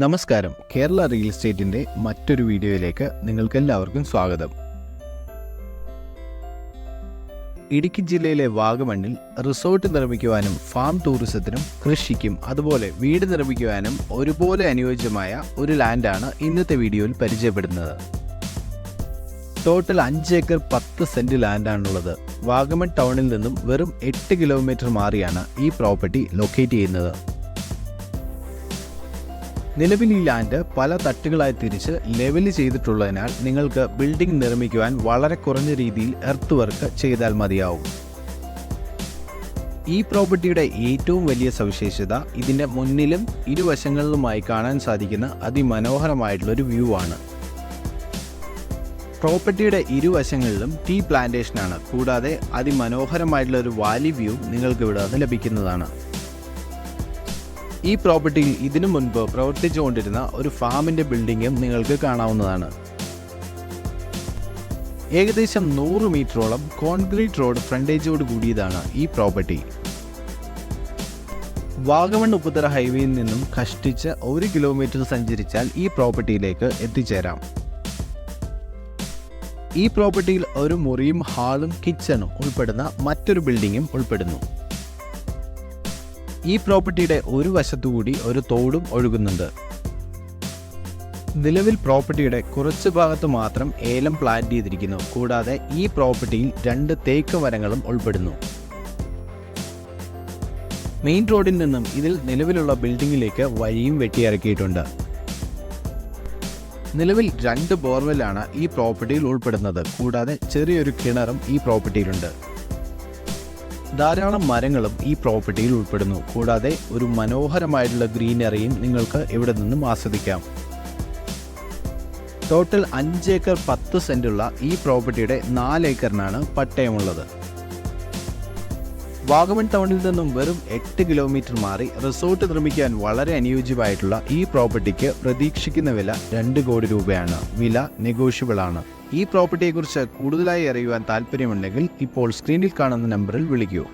നമസ്കാരം. കേരള റിയൽ എസ്റ്റേറ്റിന്റെ മറ്റൊരു വീഡിയോയിലേക്ക് നിങ്ങൾക്ക് എല്ലാവർക്കും സ്വാഗതം. ഇടുക്കി ജില്ലയിലെ വാഗമണ്ണിൽ റിസോർട്ട് നിർമ്മിക്കുവാനും ഫാം ടൂറിസത്തിനും കൃഷിക്കും അതുപോലെ വീട് നിർമ്മിക്കുവാനും ഒരുപോലെ അനുയോജ്യമായ ഒരു ലാൻഡാണ് ഇന്നത്തെ വീഡിയോയിൽ പരിചയപ്പെടുന്നത്. ടോട്ടൽ അഞ്ച് ഏക്കർ പത്ത് സെന്റ് ലാൻഡാണുള്ളത്. വാഗമൺ ടൗണിൽ നിന്നും വെറും എട്ട് കിലോമീറ്റർ മാറിയാണ് ഈ പ്രോപ്പർട്ടി ലൊക്കേറ്റ് ചെയ്യുന്നത്. നിലവിൽ ഈ ലാൻഡ് പല തട്ടുകളായി തിരിച്ച് ലെവൽ ചെയ്തിട്ടുള്ളതിനാൽ നിങ്ങൾക്ക് ബിൽഡിംഗ് നിർമ്മിക്കുവാൻ വളരെ കുറഞ്ഞ രീതിയിൽ എർത്ത് വർക്ക് ചെയ്താൽ മതിയാവും. ഈ പ്രോപ്പർട്ടിയുടെ ഏറ്റവും വലിയ സവിശേഷത ഇതിന്റെ മുന്നിലും ഇരുവശങ്ങളിലുമായി കാണാൻ സാധിക്കുന്ന അതിമനോഹരമായിട്ടുള്ളൊരു വ്യൂ ആണ്. പ്രോപ്പർട്ടിയുടെ ഇരുവശങ്ങളിലും ടീ പ്ലാന്റേഷനാണ്. കൂടാതെ അതിമനോഹരമായിട്ടുള്ള ഒരു വാലി വ്യൂ നിങ്ങൾക്ക് ഇവിടെ ലഭിക്കുന്നതാണ്. ഈ പ്രോപ്പർട്ടിയിൽ ഇതിനു മുൻപ് പ്രവർത്തിച്ചുകൊണ്ടിരുന്ന ഒരു ഫാമിന്റെ ബിൽഡിംഗും നിങ്ങൾക്ക് കാണാവുന്നതാണ്. ഏകദേശം നൂറ് മീറ്ററോളം കോൺക്രീറ്റ് റോഡ് ഫ്രണ്ടേജോട് കൂടിയതാണ് ഈ പ്രോപ്പർട്ടി. വാഗമൺ ഉപ്പുതറ ഹൈവേയിൽ നിന്നും കഷ്ടിച്ച് ഒരു കിലോമീറ്റർ സഞ്ചരിച്ചാൽ ഈ പ്രോപ്പർട്ടിയിലേക്ക് എത്തിച്ചേരാം. ഈ പ്രോപ്പർട്ടിയിൽ ഒരു മുറിയും ഹാളും കിച്ചണും ഉൾപ്പെടുന്ന മറ്റൊരു ബിൽഡിങ്ങും ഉൾപ്പെടുന്നു. ഈ പ്രോപ്പർട്ടിയുടെ ഒരു വശത്തുകൂടി ഒരു തോടും ഒഴുകുന്നുണ്ട്. നിലവിൽ പ്രോപ്പർട്ടിയുടെ കുറച്ച് ഭാഗത്ത് മാത്രം ഏലം പ്ലാന്റ് ചെയ്തിരിക്കുന്നു. കൂടാതെ ഈ പ്രോപ്പർട്ടിയിൽ രണ്ട് തേക്ക് മരങ്ങളും ഉൾപ്പെടുന്നു. മെയിൻ റോഡിൽ നിന്നും ഇതിൽ നിലവിലുള്ള ബിൽഡിങ്ങിലേക്ക് വഴിയും വെട്ടിയിറക്കിയിട്ടുണ്ട്. നിലവിൽ രണ്ട് ബോർവെല്ലാണ് ഈ പ്രോപ്പർട്ടിയിൽ ഉൾപ്പെടുന്നത്. കൂടാതെ ചെറിയൊരു കിണറും ഈ പ്രോപ്പർട്ടിയിലുണ്ട്. ധാരാളം മരങ്ങളും ഈ പ്രോപ്പർട്ടിയിൽ ഉൾപ്പെടുന്നു. കൂടാതെ ഒരു മനോഹരമായിട്ടുള്ള ഗ്രീനറിയും നിങ്ങൾക്ക് ഇവിടെ നിന്നും ആസ്വദിക്കാം. ടോട്ടൽ അഞ്ച് ഏക്കർ പത്ത് സെന്റുള്ള ഈ പ്രോപ്പർട്ടിയുടെ നാല് ഏക്കറിനാണ് പട്ടയമുള്ളത്. വാഗമൺ ടൗണിൽ നിന്നും വെറും എട്ട് കിലോമീറ്റർ മാറി റിസോർട്ട് നിർമ്മിക്കാൻ വളരെ അനുയോജ്യമായിട്ടുള്ള ഈ പ്രോപ്പർട്ടിക്ക് പ്രതീക്ഷിക്കുന്ന വില രണ്ട് കോടി രൂപയാണ്. വില നെഗോഷ്യബിൾ ആണ് ഈ പ്രോപ്പർട്ടിയെക്കുറിച്ച് കൂടുതലായി അറിയുവാൻ താല്പര്യമുണ്ടെങ്കിൽ ഇപ്പോൾ സ്ക്രീനിൽ കാണുന്ന നമ്പറിൽ വിളിക്കൂ.